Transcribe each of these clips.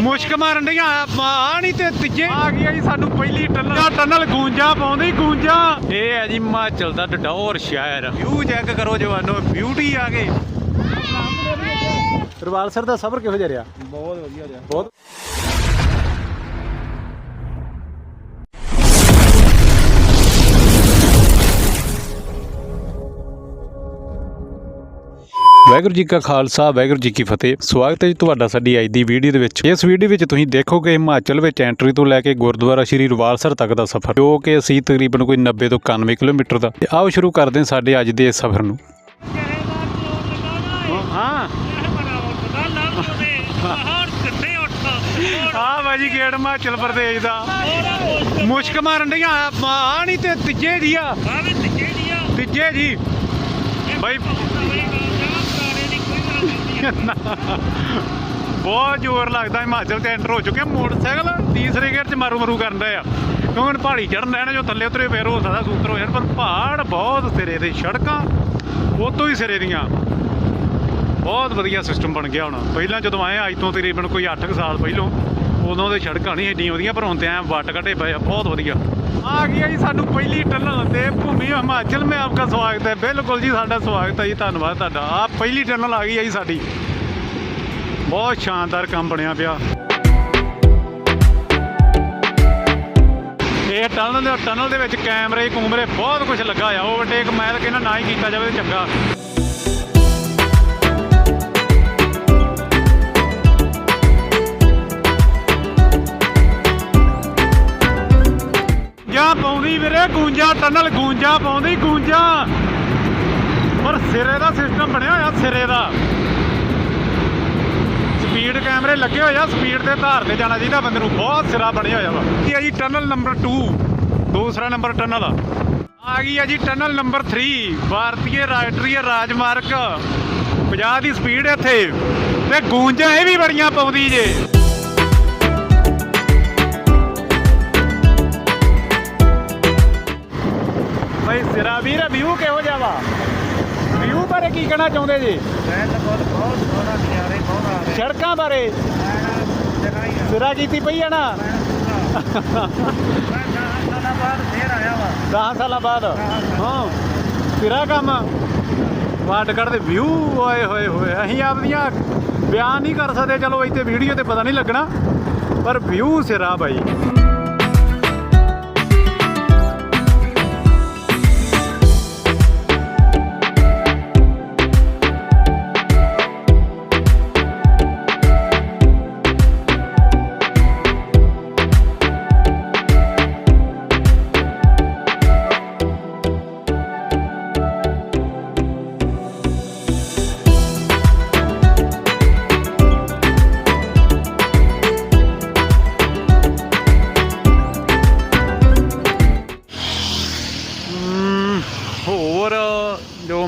ਮੁਸ਼ਕ ਮਾਰਨ ਡੀਆਂ ਆ ਨਹੀਂ ਤੇ ਤੀਜੇ। ਆ ਗਈ ਆ ਜੀ ਸਾਨੂੰ ਪਹਿਲੀ ਟਨਲ ਆ ਟਨਲ ਗੂੰਜਾ ਪਾਉਂਦੀ ਗੂੰਜਾ। ਇਹ ਹੈ ਜੀ ਹਿਮਾਚਲ ਦਾ ਡਡੌਰ ਸ਼ਹਿਰ। ਵਿਊ ਚੈੱਕ ਕਰੋ ਜਵਾਨੋ ਬਿਊਟੀ ਆ ਗਈ ਰਵਾਲ ਸਰ ਦਾ ਸਫ਼ਰ ਕਿਹੋ ਜਿਹਾ ਰਿਹਾ? ਬਹੁਤ ਵਧੀਆ ਰਿਹਾ। ਬਹੁਤ ਵਾਹਿਗੁਰੂ ਜੀ ਕਾ ਖਾਲਸਾ ਵਾਹਿਗੁਰੂ ਜੀ ਕੀ ਫਤਿਹ। ਸਵਾਗਤ ਹੈ ਜੀ ਤੁਹਾਡਾ ਸਾਡੀ ਅੱਜ ਦੀ ਵੀਡੀਓ ਦੇ ਵਿੱਚ। ਇਸ ਵੀਡੀਓ ਵਿੱਚ ਤੁਸੀਂ ਦੇਖੋਗੇ ਹਿਮਾਚਲ ਵਿੱਚ ਐਂਟਰੀ ਤੋਂ ਲੈ ਕੇ ਗੁਰਦੁਆਰਾ ਸ਼੍ਰੀ ਰਵਾਲਸਰ ਤੱਕ ਦਾ ਸਫ਼ਰ ਜੋ ਕਿ ਅਸੀਂ ਤਕਰੀਬਨ ਕੋਈ 90 ਤੋਂ 91 ਕਿਲੋਮੀਟਰ ਦਾ। ਤੇ ਆਓ ਸ਼ੁਰੂ ਕਰਦੇ ਹਾਂ ਸਾਡੇ ਅੱਜ ਦੇ ਇਸ ਸਫ਼ਰ ਨੂੰ। ਹਾਂ। ਆ ਬਾਜੀ ਗੇਟ ਹਿਮਾਚਲ ਪ੍ਰਦੇਸ਼ ਦਾ। ਮੁਸ਼ਕ ਮਾਰਨ ਡੀਆਂ ਆ ਨਹੀਂ ਤੇ ਤੀਜੇ ਦੀ ਆ। ਤੀਜੇ ਜੀ ਬਾਈ ਬਹੁਤ ਜ਼ੋਰ ਲੱਗਦਾ ਹਿਮਾਚਲ ਤੇ ਐਂਟਰ ਹੋ ਚੁੱਕੇ ਮੋਟਰਸਾਈਕਲ ਤੀਸਰੇ ਗੇਅਰ 'ਚ ਮਾਰੂ ਮਰੂ ਕਰਨ ਦਾ ਆ। ਕਿਉਂਕਿ ਹੁਣ ਪਹਾੜੀ ਚੜਨ ਰਹਿਣਾ ਜੋ ਥੱਲੇ ਉਤਰੇ ਫੇਰ ਹੋ ਸਕਦਾ ਸੂਤਰ ਹੋ ਜਾਣ, ਪਰ ਪਹਾੜ ਬਹੁਤ ਸਿਰੇ ਦੇ ਸੜਕਾਂ ਉਹ ਹੀ ਸਿਰੇ ਦੀਆਂ। ਬਹੁਤ ਵਧੀਆ ਸਿਸਟਮ ਬਣ ਗਿਆ ਹੁਣ। ਪਹਿਲਾਂ ਜਦੋਂ ਆਏ, ਅੱਜ ਤੋਂ ਤਕਰੀਬਨ ਕੋਈ 8 ਸਾਲ ਪਹਿਲਾਂ, ਉਦੋਂ ਦੇ ਸੜਕਾਂ ਨਹੀਂ ਏਡੀਆਂ ਵਧੀਆ ਪਰ ਹੁਣ ਤੇ ਐ ਵੱਟ ਕੱਢੇ ਪਏ ਬਹੁਤ ਵਧੀਆ। ਆ ਗਈ ਆ ਜੀ ਸਾਨੂੰ ਪਹਿਲੀ ਤੇ ਭੂਮੀ ਹਿਮਾਚਲ। ਮੈਂ ਆਪਕਾ ਸਵਾਗਤ ਹੈ। ਬਿਲਕੁਲ ਜੀ, ਸਾਡਾ ਸਵਾਗਤ ਹੈ ਜੀ, ਧੰਨਵਾਦ ਤੁਹਾਡਾ। ਆ ਪਹਿਲੀ ਟਨਲ ਆ ਗਈ ਆ ਜੀ ਸਾਡੀ। ਬਹੁਤ ਸ਼ਾਨਦਾਰ ਕੰਮ ਬਣਿਆ ਪਿਆ। ਇਹ ਟਨਲ ਦੇ ਟਨਲ ਦੇ ਵਿੱਚ ਕੈਮਰੇ ਕੂਮਰੇ ਬਹੁਤ ਕੁਝ ਲੱਗਾ ਆ। ਓਵਰਟੇਕ ਮੈਂ ਤਾਂ ਕਹਿੰਦਾ ਨਾ ਹੀ ਕੀਤਾ ਜਾਵੇ ਚੰਗਾ। ਜਾਂ ਵੀਰੇ, ਗੂੰਜਾ, ਟਨਲ ਗੂੰਜਾ ਪਾਉਂਦੀ, ਗੂੰਜਾ। ਪਰ ਸਿਰੇ ਦਾ ਸਿਸਟਮ ਬਣਿਆ ਹੋਇਆ, ਸਿਰੇ ਦਾ। ਸਪੀਡ ਕੈਮਰੇ ਲੱਗੇ ਹੋਏ ਆ ਸਪੀਡ ਦੇ ਆਧਾਰ ਤੇ ਜਾਣਾ ਚਾਹੀਦਾ ਬੰਦੇ ਨੂੰ। ਬਹੁਤ ਸਿਰਾ ਬਣਿਆ ਹੋਇਆ ਵਾ। ਇਹ ਆ ਜੀ ਟਨਲ ਨੰਬਰ 2 ਦੂਸਰਾ ਨੰਬਰ ਟਨਲ ਆ ਗਈ ਆ ਜੀ ਟਨਲ ਨੰਬਰ 3 ਭਾਰਤੀ ਰਾਸ਼ਟਰੀ ਰਾਜਮਾਰਗ। 50 ਦੀ ਸਪੀਡ ਇੱਥੇ। ਤੇ ਗੂੰਜਾਂ ਇਹ ਵੀ ਬੜੀਆਂ ਪਾਉਂਦੀ ਜੇ। ਭਾਈ ਸਿਰਾ ਵੀਰ ਵਿਊ ਕਿਹੋ ਜਿਹਾ ਵਾ? ਵਿਊ ਬਾਰੇ ਕੀ ਕਹਿਣਾ ਚਾਹੁੰਦੇ ਜੀ? ਬਹੁਤ ਬਹੁਤ ਸੋਹਣਾ ਨਜ਼ਾਰੇ ਬਹੁਤ ਆ ਰਹੇ। ਸੜਕਾਂ ਬਾਰੇ? ਸਿਰਾ ਕੀਤੀ ਪਈ ਆ ਨਾ? ਮੈਂ ਦਸ ਸਾਲਾਂ ਬਾਅਦ। ਫੇਰ ਆਇਆ ਵਾ 10 ਸਾਲਾਂ ਬਾਅਦ ਹਾਂ। ਸਿਰਾ ਕੰਮ। ਵਾਟ ਕੱਢਦੇ ਵਿਊ ਓਏ ਹੋਏ ਹੋਏ ਅਸੀਂ ਆਪਦੀਆਂ ਬਿਆਨ ਨਹੀਂ ਕਰ ਸਕਦੇ। ਚਲੋ ਇੱਥੇ ਵੀਡੀਓ ਤੇ ਪਤਾ ਨਹੀਂ ਲੱਗਣਾ। ਪਰ ਵਿਊ ਸਿਰਾ ਬਾਈ।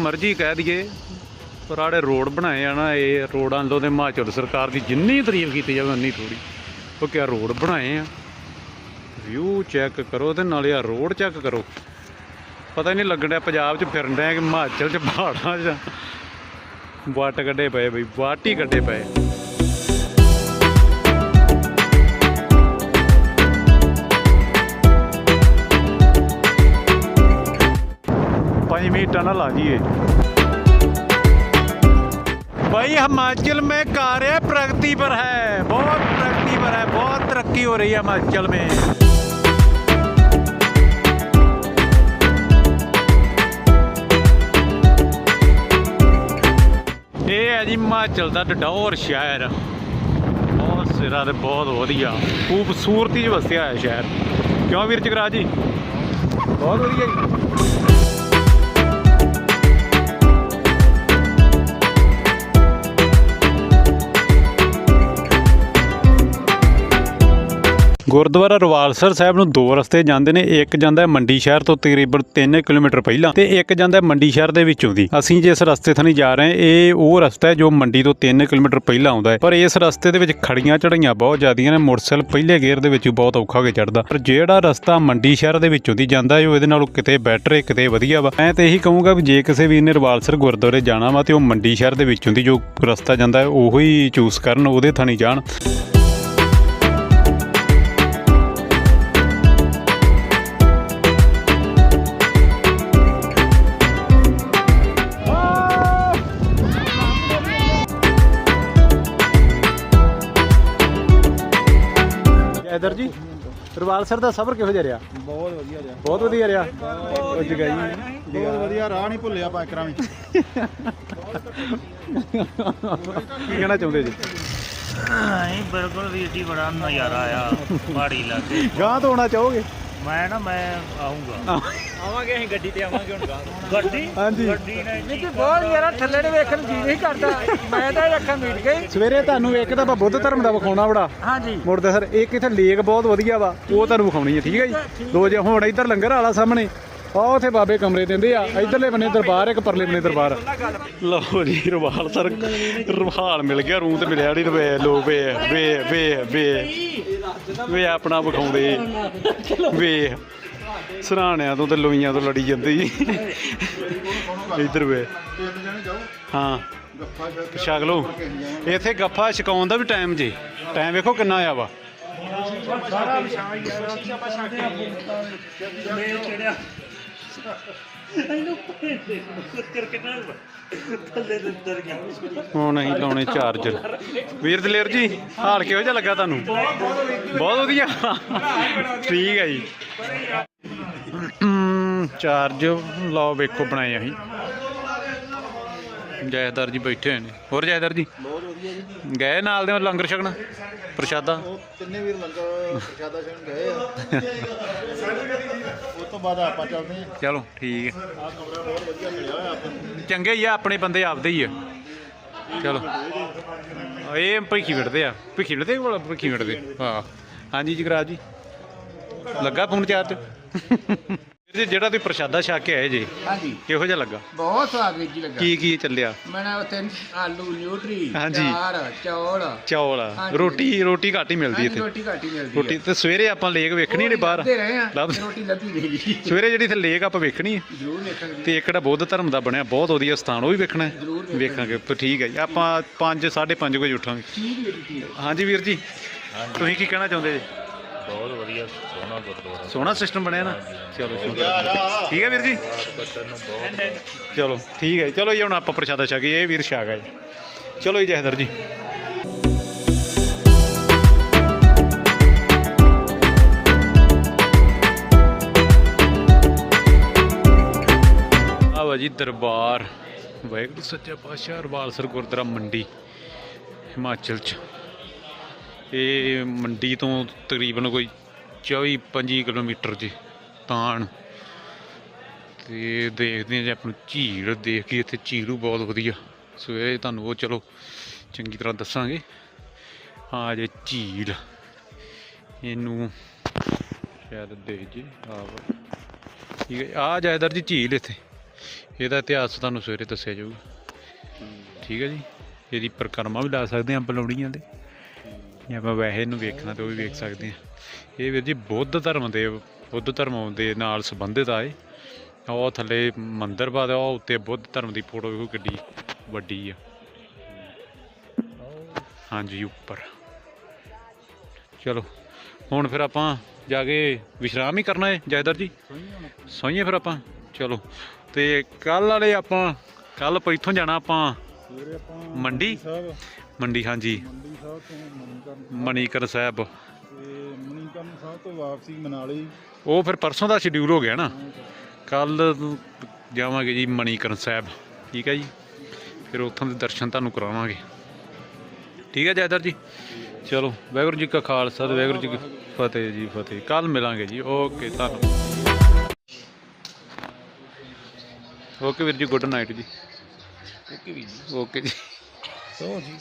ਮਰਜ਼ੀ ਕਹਿ ਦਈਏ, ਪਰ ਆੜੇ ਰੋਡ ਬਣਾਏ ਆ ਨਾ, ਇਹ ਰੋਡਾਂ ਤੋਂ ਤੇ ਹਿਮਾਚਲ ਸਰਕਾਰ ਦੀ ਜਿੰਨੀ ਤਾਰੀਫ ਕੀਤੀ ਜਾਵੇ, ਉਨੀ ਥੋੜੀ ਉਹ ਕਿਆ ਰੋਡ ਬਣਾਏ ਆ? ਵਿਊ ਚੈੱਕ ਕਰੋ ਤੇ ਨਾਲੇ ਆ ਰੋਡ ਚੈੱਕ ਕਰੋ। ਪਤਾ ਹੀ ਨਹੀਂ ਲੱਗਣ ਪੰਜਾਬ 'ਚ ਫਿਰਨ ਡਿਆ ਕਿ ਹਿਮਾਚਲ 'ਚ ਪਹਾੜਾਂ 'ਚ। ਵਾਟ ਕੱਢੇ ਪਏ ਬਈ, ਵਾਟ ਹੀ ਕੱਢੇ ਪਏ पंचवीं टनल आ गई है भाई हिमाचल में कार्य प्रगति पर है बहुत प्रगति पर है बहुत तरक्की हो रही है हिमाचल में ਇਹ ਹੈ ਜੀ ਹਿਮਾਚਲ ਦਾ ਡਡੌਰ ਸ਼ਹਿਰ ਬਹੁਤ ਸਿਰਾ ਤੇ ਬਹੁਤ ਵਧੀਆ ਖੂਬਸੂਰਤੀ 'ਚ ਵਸਿਆ ਹੈ ਸ਼ਹਿਰ ਕਿਉਂ ਵੀਰ ਜਗਰਾਜ ਜੀ ਬਹੁਤ ਵਧੀਆ ਜੀ ਗੁਰਦੁਆਰਾ ਰਵਾਲਸਰ ਸਾਹਿਬ ਨੂੰ ਦੋ ਰਸਤੇ ਜਾਂਦੇ ਨੇ, ਇੱਕ ਜਾਂਦਾ ਹੈ ਮੰਡੀ ਸ਼ਹਿਰ ਤੋਂ ਤਕਰੀਬਨ 3 ਕਿਲੋਮੀਟਰ ਪਹਿਲਾਂ ਤੇ ਇੱਕ ਜਾਂਦਾ ਹੈ ਮੰਡੀ ਸ਼ਹਿਰ ਦੇ ਵਿੱਚੋਂ ਦੀ। ਅਸੀਂ ਜਿਸ ਰਸਤੇ ਥਾਣੀ ਜਾ ਰਹੇ ਹਾਂ, ਇਹ ਉਹ ਰਸਤਾ ਹੈ ਜੋ ਮੰਡੀ ਤੋਂ 3 ਕਿਲੋਮੀਟਰ ਪਹਿਲਾਂ ਆਉਂਦਾ ਹੈ। ਪਰ ਇਸ ਰਸਤੇ ਦੇ ਵਿੱਚ ਖੜੀਆਂ ਚੜਾਈਆਂ ਬਹੁਤ ਜ਼ਿਆਦੀਆਂ ਨੇ, ਮੋਟਰਸਾਈਕਲ ਪਹਿਲੇ ਗੇਅਰ ਦੇ ਵਿੱਚ ਬਹੁਤ ਔਖਾ ਹੋ ਕੇ ਚੜਦਾ ਪਰ ਜਿਹੜਾ ਰਸਤਾ ਮੰਡੀ ਸ਼ਹਿਰ ਦੇ ਵਿੱਚੋਂ ਦੀ ਜਾਂਦਾ ਹੈ, ਉਹ ਇਹਦੇ ਨਾਲੋਂ ਕਿਤੇ ਬੈਟਰ ਹੈ, ਕਿਤੇ ਵਧੀਆ ਵਾ। ਮੈਂ ਤੇ ਇਹੀ ਕਹੂੰਗਾ ਵੀ ਜੇ ਕਿਸੇ ਵੀਰ ਨੇ ਰਵਾਲਸਰ ਗੁਰਦੁਆਰੇ ਜਾਣਾ ਵਾ ਤੇ ਉਹ ਮੰਡੀ ਸ਼ਹਿਰ ਦੇ ਵਿੱਚੋਂ ਦੀ ਜੋ ਰਸਤਾ ਜਾਂਦਾ ਹੈ, ਉਹੀ ਚੂਜ਼ ਕਰਨ, ਉਹਦੇ ਥਾਣੀ ਜਾਣ। ਰਵਾਲ ਸਰ ਦਾ ਸਫ਼ਰ ਕਿਹੋ ਜਿਹਾ ਰਿਹਾ? ਬਹੁਤ ਵਧੀਆ ਰਿਹਾ। ਬਹੁਤ ਵਧੀਆ ਰਿਹਾ। ਉਹ ਜਗਾਈ ਬਹੁਤ ਵਧੀਆ ਰਾਹ ਨਹੀਂ ਭੁੱਲਿਆ ਆਪਾਂ ਇਕਰਾਂ ਵੀ ਕੀ ਕਹਿਣਾ ਚਾਹੁੰਦੇ ਜੀ? ਨਹੀਂ ਬਿਲਕੁਲ ਵੀਰ ਜੀ ਬੜਾ ਨਜ਼ਾਰਾ ਆ ਪਹਾੜੀ ਇਲਾਕੇ ਗਾਂ ਤੋਂ ਆਉਣਾ ਚਾਹੋਗੇ? ਮੈਂ ਨਾ ਮੈਂ ਆਉਂਗਾ ਆਵਾਂਗੇ ਅਸੀਂ ਗੱਡੀ ਤੇ ਆਵਾਂਗੇ ਹੁਣ ਗੱਡੀ? ਹਾਂਜੀ। ਗੱਡੀ ਨੇ ਨਹੀਂ ਤੇ ਬਹੁਤ ਯਾਰਾ ਥੱਲੇ ਨੂੰ ਵੇਖਣ ਜੀ ਨਹੀਂ ਕਰਦਾ। ਮੈਂ ਤਾਂ ਇਹ ਅੱਖਾਂ ਮੀਟ ਗਈ। ਸਵੇਰੇ ਤੁਹਾਨੂੰ ਇੱਕ ਤਾਂ ਆਪਾਂ ਬੁੱਧ ਧਰਮ ਦਾ ਵਿਖਾਉਣਾ ਬੜਾ। ਹਾਂਜੀ। ਮੁੜਦਾ ਸਰ ਇੱਕ ਇੱਥੇ ਲੇਕ ਬਹੁਤ ਵਧੀਆ ਵਾ ਉਹ ਤੁਹਾਨੂੰ ਵਿਖਾਉਣੀ ਹੈ ਠੀਕ ਹੈ ਜੀ? ਦੋ ਜੇ ਹੁਣ ਇੱਧਰ ਲੰਗਰ ਵਾਲਾ ਸਾਹਮਣੇ ਆ ਉਥੇ ਬਾਬੇ ਕਮਰੇ ਦਿੰਦੇ ਆ ਇਧਰਲੇ ਬੰਨੇ ਦਰਬਾਰ ਇੱਕ ਪਰਲੇ ਬੰਨੇ ਦਰਬਾਰ। ਲਓ ਜੀ ਰਵਾਲ ਸਰ ਰਵਾਲ ਮਿਲ ਗਿਆ ਰੂਮ ਤੇ ਮਿਲਿਆ ਨਹੀਂ ਵੇ ਲੋ ਵੇ ਵੇ ਵੇ ਵੇ। ਵੇ ਆਪਣਾ ਵਿਖਾਉਂਦੇ। ਵੇ ਸਰਾਣਿਆਂ ਤੋਂ ਤੇ ਲੋਈਆਂ ਤੋਂ ਲੜੀ ਜਾਂਦੇ ਜੀ। ਇੱਧਰ ਵੇ। ਹਾਂ। ਛਕ ਲਓ। ਇੱਥੇ ਗੱਫਾ ਛਕਾਉਣ ਦਾ ਵੀ ਟਾਈਮ ਜੀ। ਟਾਈਮ ਵੇਖੋ ਕਿੰਨਾ ਆ ਵਾ। ਹੁਣ ਅਸੀਂ ਲਾਉਣੇ ਚਾਰਜਰ ਵੀਰ ਦਲੇਰ ਜੀ, ਹਾਲ ਕਿਹੋ ਜਿਹਾ ਲੱਗਾ ਤੁਹਾਨੂੰ? ਬਹੁਤ ਵਧੀਆ। ਠੀਕ ਹੈ ਜੀ। ਚਾਰਜ ਲਾਓ ਵੇਖੋ ਬਣਾਏ ਅਸੀਂ। ਜੈਦਾਰ ਜੀ ਬੈਠੇ ਹੋਏ ਨੇ। ਹੋਰ ਜੈਦਾਰ ਜੀ? ਬਹੁਤ ਵਧੀਆ ਜੀ। ਗਏ ਨਾਲ ਦੇ ਲੰਗਰ ਛਕਣਾ? ਪ੍ਰਸ਼ਾਦਾ? ਤਿੰਨੇ ਵੀਰ ਲੰਗਰ ਪ੍ਰਸ਼ਾਦਾ ਛਕਣ ਗਏ ਆ? ਉਸ ਤੋਂ ਬਾਅਦ ਆਪਾਂ ਚੱਲਦੇ ਆ ਚਲੋ ਠੀਕ ਹੈ। ਆ ਕਮਰਾ ਬਹੁਤ ਵਧੀਆ ਮਿਲਿਆ ਹੋਇਆ ਆਪਾਂ ਨੂੰ। ਚੰਗੇ ਹੀ ਆ ਆਪਣੇ ਬੰਦੇ ਆਪਦੇ ਹੀ ਆ। ਚਲੋ। ਇਹ ਭਿੱਖੀ ਵਿੜਦੇ ਆ। ਭਿੱਖੀ ਵਿੜਦੇ ਕੋਲ ਭਿੱਖੀ ਵਿੜਦੇ ਹਾਂ। ਹਾਂਜੀ ਜਗਰਾਜ ਜੀ। ਲੱਗਾ ਫੋਨ ਚਾਰਜ? ਜੀ ਜਿਹੜਾ ਤੁਸੀਂ ਪ੍ਰਸ਼ਾਦਾ ਛਕ ਕੇ ਆਏ ਜੀ ਹਾਂਜੀ। ਕਿਹੋ ਜਿਹਾ ਲੱਗਾ? ਬਹੁਤ ਸਵਾਦ ਵੀਰ ਜੀ ਲੱਗਾ। ਕੀ ਕੀ ਚੱਲਿਆ? ਮੈਂ ਨਾ ਉੱਥੇ ਆਲੂ ਨਿਊਟਰੀ ਹਾਂਜੀ। ਚਾਰ ਚੌਲ। ਚੌਲ। ਹਾਂਜੀ। ਰੋਟੀ ਰੋਟੀ ਘੱਟ ਹੀ ਮਿਲਦੀ ਹਾਂਜੀ ਇੱਥੇ। ਰੋਟੀ ਘੱਟ ਹੀ ਮਿਲਦੀ ਰੋਟੀ ਤੇ ਸਵੇਰੇ ਆਪਾਂ ਲੇਕ ਵੇਖਣੀ ਨੇ ਬਾਹਰ। ਲੱਭਦੇ ਰਹੇ ਆ ਲੱਭ- ਤੇ ਰੋਟੀ ਲੱਭੀ ਨਹੀਂ ਗਈ। ਸਵੇਰੇ ਜਿਹੜੀ ਇੱਥੇ ਲੇਕ ਆਪਾਂ ਵੇਖਣੀ ਹੈ ਜ਼ਰੂਰ ਵੇਖਾਂਗੇ। ਤੇ ਇੱਕ ਜਿਹੜਾ ਬੁੱਧ ਧਰਮ ਦਾ ਬਣਿਆ ਬਹੁਤ ਵਧੀਆ ਸਥਾਨ ਉਹ ਵੀ ਵੇਖਣਾ ਹੈ। ਜ਼ਰੂਰ ਵੇਖਾਂਗੇ। ਵੇਖਾਂਗੇ ਤਾਂ ਠੀਕ ਹੈ ਜੀ। ਆਪਾਂ 5 5:30 ਵਜੇ ਉੱਠਾਂਗੇ। ਠੀਕ ਵੀਰ ਜੀ ਹਾਂਜੀ ਵੀਰ ਜੀ ਤੁਸੀਂ ਕੀ ਕਹਿਣਾ ਚਾਹੁੰਦੇ ਜੀ? ਬਹੁਤ ਵਧੀਆ ਸੋਹਣਾ ਗੁਰਦੁਆਰਾ। ਸੋਹਣਾ ਸਿਸਟਮ ਬਣਿਆ ਨਾ। ਚਲੋ ਸ਼ੁਕਰ ਠੀਕ ਹੈ ਵੀਰ ਜੀ? ਬੱਚਨ ਨੂੰ ਬਹੁਤ ਚਲੋ ਠੀਕ ਹੈ। ਚਲੋ ਜੀ ਹੁਣ ਆਪਾਂ ਪ੍ਰਸ਼ਾਦਾ ਛਕੀਏ ਇਹ ਵੀਰ ਛਕ ਜੀ। ਚਲੋ ਜੀ ਜਹਦਰ ਜੀ। ਆਵਾ ਜੀ ਦਰਬਾਰ। ਵਾਹਿਗੁਰੂ ਸੱਚਾ ਪਾਤਸ਼ਾਹ ਰਵਾਲਸਰ ਗੁਰਦੁਆਰਾ ਮੰਡੀ ਹਿਮਾਚਲ ਚ। ਇਹ ਮੰਡੀ ਤੋਂ ਤਕਰੀਬਨ ਕੋਈ 24 25 ਕਿਲੋਮੀਟਰ ਜੀ ਤਾਣ। ਤੇ ਦੇਖਦੇ ਹਾਂ ਜੇ ਆਪਾਂ ਨੂੰ ਝੀਲ ਦੇਖ ਕੇ ਇੱਥੇ ਝੀਲ ਬਹੁਤ ਵਧੀਆ। ਸੋ ਇਹ ਤੁਹਾਨੂੰ ਉਹ ਚਲੋ ਚੰਗੀ ਤਰ੍ਹਾਂ ਦੱਸਾਂਗੇ। ਹਾਂ ਜੇ ਝੀਲ। ਇਹਨੂੰ ਸ਼ਾਇਦ ਦੇਖ ਜੀ ਆ ਵਾ। ਠੀਕ ਹੈ ਆ ਜਾਇਦਰ ਜੀ ਝੀਲ ਇੱਥੇ। ਇਹਦਾ ਇਤਿਹਾਸ ਤੁਹਾਨੂੰ ਸਵੇਰੇ ਦੱਸਿਆ ਜਾਊਗਾ। ਠੀਕ ਹੈ ਜੀ ਇਹਦੀ ਪਰਿਕਰਮਾ ਵੀ ਲਾ ਸਕਦੇ ਹਾਂ ਆਪਾਂ ਲੌੜੀਆਂ ਦੇ ਜੇ ਆਪਾਂ ਵੈਸੇ ਇਹਨੂੰ ਵੇਖਣਾ ਤੇ ਉਹ ਵੀ ਵੇਖ ਸਕਦੇ ਹਾਂ। ਇਹ ਵੀਰ ਜੀ ਬੁੱਧ ਧਰਮ ਦੇ ਬੁੱਧ ਧਰਮ ਦੇ ਨਾਲ ਸੰਬੰਧਿਤ ਆ ਇਹ। ਉਹ ਥੱਲੇ ਮੰਦਿਰ ਬਾਦ ਉਹ ਉੱਤੇ ਬੁੱਧ ਧਰਮ ਦੀ ਫੋਟੋ ਵੇਖੋ ਕਿੱਡੀ ਵੱਡੀ ਆ। ਹਾਂਜੀ ਉੱਪਰ। ਚਲੋ ਹੁਣ ਫਿਰ ਆਪਾਂ ਜਾ ਕੇ ਵਿਸ਼ਰਾਮ ਹੀ ਕਰਨਾ ਹੈ ਜਾਇਦਰ ਜੀ। ਸੋਈਏ ਫਿਰ ਆਪਾਂ। ਚਲੋ ਤੇ ਕੱਲ ਵਾਲੇ ਆਪਾਂ ਕੱਲ ਆਪਾਂ ਇੱਥੋਂ ਜਾਣਾ ਆਪਾਂ ਮੰਡੀ? ਮੰਡੀ ਹਾਂਜੀ। ਮੰਡੀ ਸਾਹਿਬ ਤੋਂ ਮਨੀਕਰਨ ਮਣੀਕਰ ਸਾਹਿਬ। ਤੇ ਮਨੀਕਰਨ ਸਾਹਿਬ ਤੋਂ ਵਾਪਸੀ ਮਨਾਲੀ ਉਹ ਫਿਰ ਪਰਸੋਂ ਦਾ ਸ਼ਡਿਊਲ ਹੋ ਗਿਆ ਨਾ। ਕੱਲ ਜਾਵਾਂਗੇ ਜੀ ਮਣੀਕਰਨ ਸਾਹਿਬ। ਠੀਕ ਹੈ ਜੀ। ਫਿਰ ਉੱਥੋਂ ਦੇ ਦਰਸ਼ਨ ਤੁਹਾਨੂੰ ਕਰਾਵਾਂਗੇ। ਠੀਕ ਹੈ ਜੈਦਰ ਜੀ। ਚਲੋ ਵਾਹਿਗੁਰੂ ਜੀ ਕਾ ਖਾਲਸਾ ਤੇ ਵਾਹਿਗੁਰੂ ਜੀ ਕੀ ਫਤਿਹ ਜੀ ਫਤਿਹ। ਕੱਲ ਮਿਲਾਂਗੇ ਜੀ। ਓਕੇ ਤੁਹਾਨੂੰ ਓਕੇ ਵੀਰ ਜੀ ਗੁੱਡ ਨਾਈਟ ਜੀ। ਓਕੇ ਵੀਰ ਜੀ। ਓਕੇ ਜੀ। ਸੋ ਜੀ?